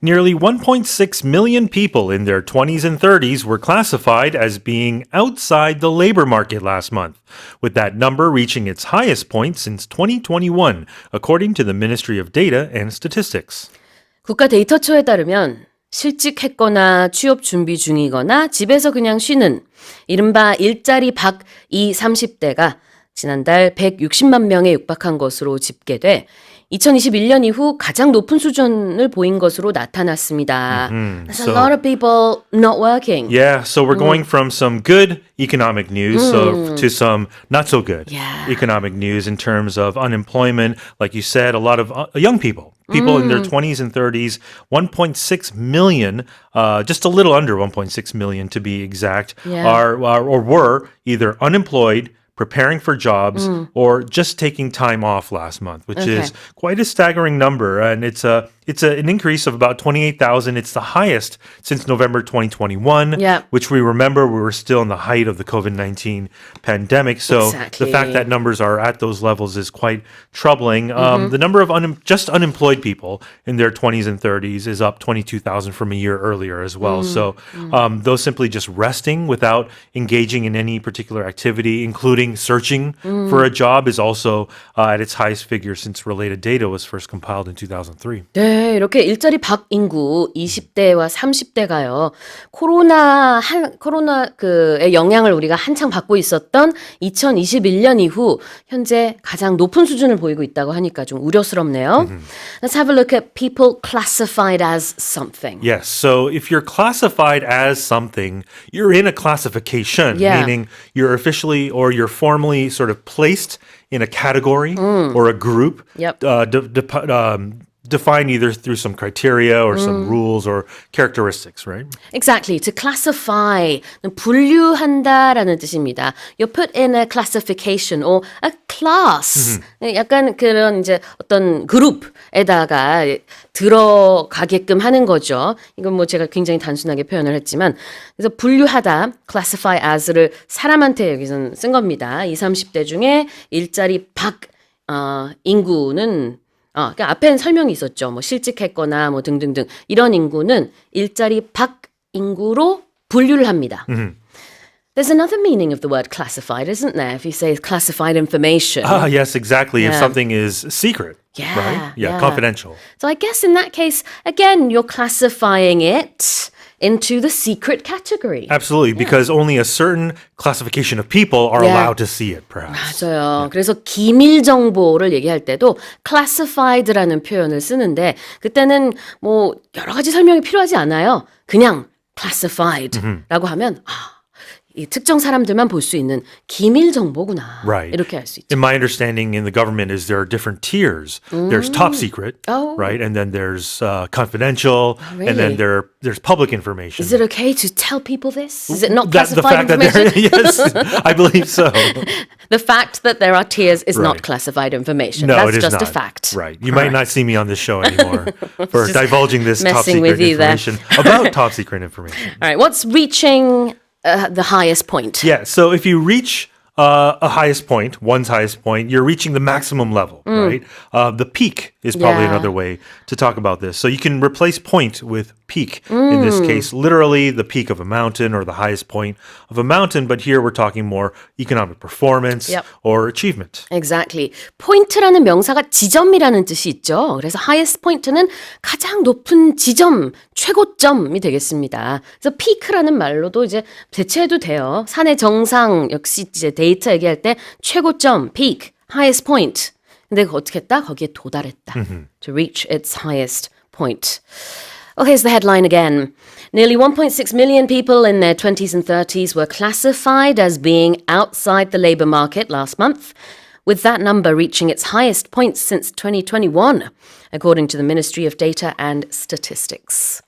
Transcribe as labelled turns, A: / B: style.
A: Nearly 1.6 million people in their 20s and 30s were classified as being outside the labor market last month, with that number reaching its highest point since 2021, according to the Ministry of Data and Statistics.
B: 국가 데이터처에 따르면 실직했거나 취업 준비 중이거나 집에서 그냥 쉬는 이른바 일자리 박 2, 30대가 지난달 160만 명에 육박한 것으로 집계돼 2021년 이후 가장 높은 수준을 보인 것으로 나타났습니다. There's a
A: So-
B: lot of people not working.
A: Yeah, so we're going from some good economic news so to some not so good
B: Yeah.
A: economic news in terms of unemployment. Like you said, a lot of uh, young people, people in their 20s and 30s, 1.6 million, uh, just a little under 1.6 million to be exact,
B: Yeah.
A: are, are or were either unemployed. Preparing for jobs mm. or just taking time off last month, which
B: Okay.
A: is quite a staggering number, and it's a it's a, an increase of about twenty eight thousand. It's the highest since November twenty twenty one
B: Yeah.
A: which we remember we were still in the height of the COVID 19 pandemic. So the fact that numbers are at those levels is quite troubling.
B: Mm-hmm.
A: Um, the number of un- just unemployed people in their 20s and 30s is up 22,000 from a year earlier as well. So
B: Mm-hmm.
A: um, those simply just resting without engaging in any particular activity, including searching
B: Mm.
A: for a job, is also uh, at its highest figure since related data was first compiled in 2003.
B: 네, 이렇게 일자리 박 인구 20대와 30대가요. 코로나 한 코로나 그의 영향을 우리가 한창 받고 있었던 2021년 이후 현재 가장 높은 수준을 보이고 있다고 하니까 좀 우려스럽네요. Let's have a look at people classified as something.
A: Yes. So if you're classified as something, you're in a classification,
B: Yeah.
A: meaning you're officially or you're formally sort of placed in a category or a group.
B: Yep.
A: Uh, de- de- um, defined either through some criteria or some rules or characteristics, right?
B: Exactly. To classify, 분류한다라는 뜻입니다. You're put in a classification or a class. 약간 그런 이제 어떤 그룹에다가 들어가게끔 하는 거죠. 이건 뭐 제가 굉장히 단순하게 표현을 했지만 그래서 분류하다, classify as를 사람한테 여기서는 쓴 겁니다. 20, 30대 중에 일자리 박 어, 인구는 어, 그러니까 앞에는 설명이 있었죠. 뭐 실직했거나 뭐 등등등 이런 인구는 일자리 밖 인구로 분류를 합니다. There's another meaning of the word classified, isn't there? If you say classified information.
A: Ah, yes, exactly. If
B: Yeah.
A: something is secret,
B: Yeah,
A: right? Yeah,
B: yeah.
A: confidential.
B: So I guess in that case, again, you're classifying it into the secret category.
A: Absolutely, because only a certain classification of people are
B: Yeah.
A: allowed to see it, perhaps.
B: 맞아요. 그래서 기밀 정보를 얘기할 때도 classified라는 표현을 쓰는데 그때는 뭐 여러 가지 설명이 필요하지 않아요. 그냥 classified라고 하면 아, 이 특정 사람들만 볼 수 있는 기밀 정보구나.
A: Right.
B: 이렇게 알 수 있죠.
A: In my understanding in the government is there are different tiers. There's top secret,
B: Oh.
A: right? And then there's uh, confidential, and
B: really?
A: then there there's public information.
B: Is it okay to tell people this? Is it not
A: That- the
B: classified
A: fact that there,
B: information?
A: yes, I believe so.
B: the fact that there are tiers is
A: Right.
B: not classified information.
A: No,
B: That's
A: it is
B: just
A: not.
B: a fact.
A: Right. You might not see me on this show anymore for
B: Just
A: divulging this top
B: messing
A: secret
B: with you there.
A: information about top secret information.
B: All right. What's reaching uh, the highest point?
A: Yeah. So if you reach uh, a highest point, one's highest point, you're reaching the maximum level, right? Uh, the peak is probably
B: Mm. Yeah.
A: another way to talk about this. So you can replace point with peak in this
B: Mm.
A: case, literally the peak of a mountain or the highest point of a mountain. But here we're talking more economic performance
B: Yep.
A: or achievement.
B: Exactly. 포인트라는 명사가 지점이라는 뜻이 있죠. 그래서 highest point는 가장 높은 지점, 최고점이 되겠습니다. 그래서 peak라는 말로도 이제 대체해도 돼요. 산의 정상 역시 이제 데이터 얘기할 때 최고점, peak, highest point. 근데 그 어떻게 했다? 거기에 도달했다. To reach its highest point. Oh, here's the headline again. Nearly 1.6 million people in their 20s and 30s were classified as being outside the labour market last month, with that number reaching its highest point since 2021, according to the Ministry of Data and Statistics.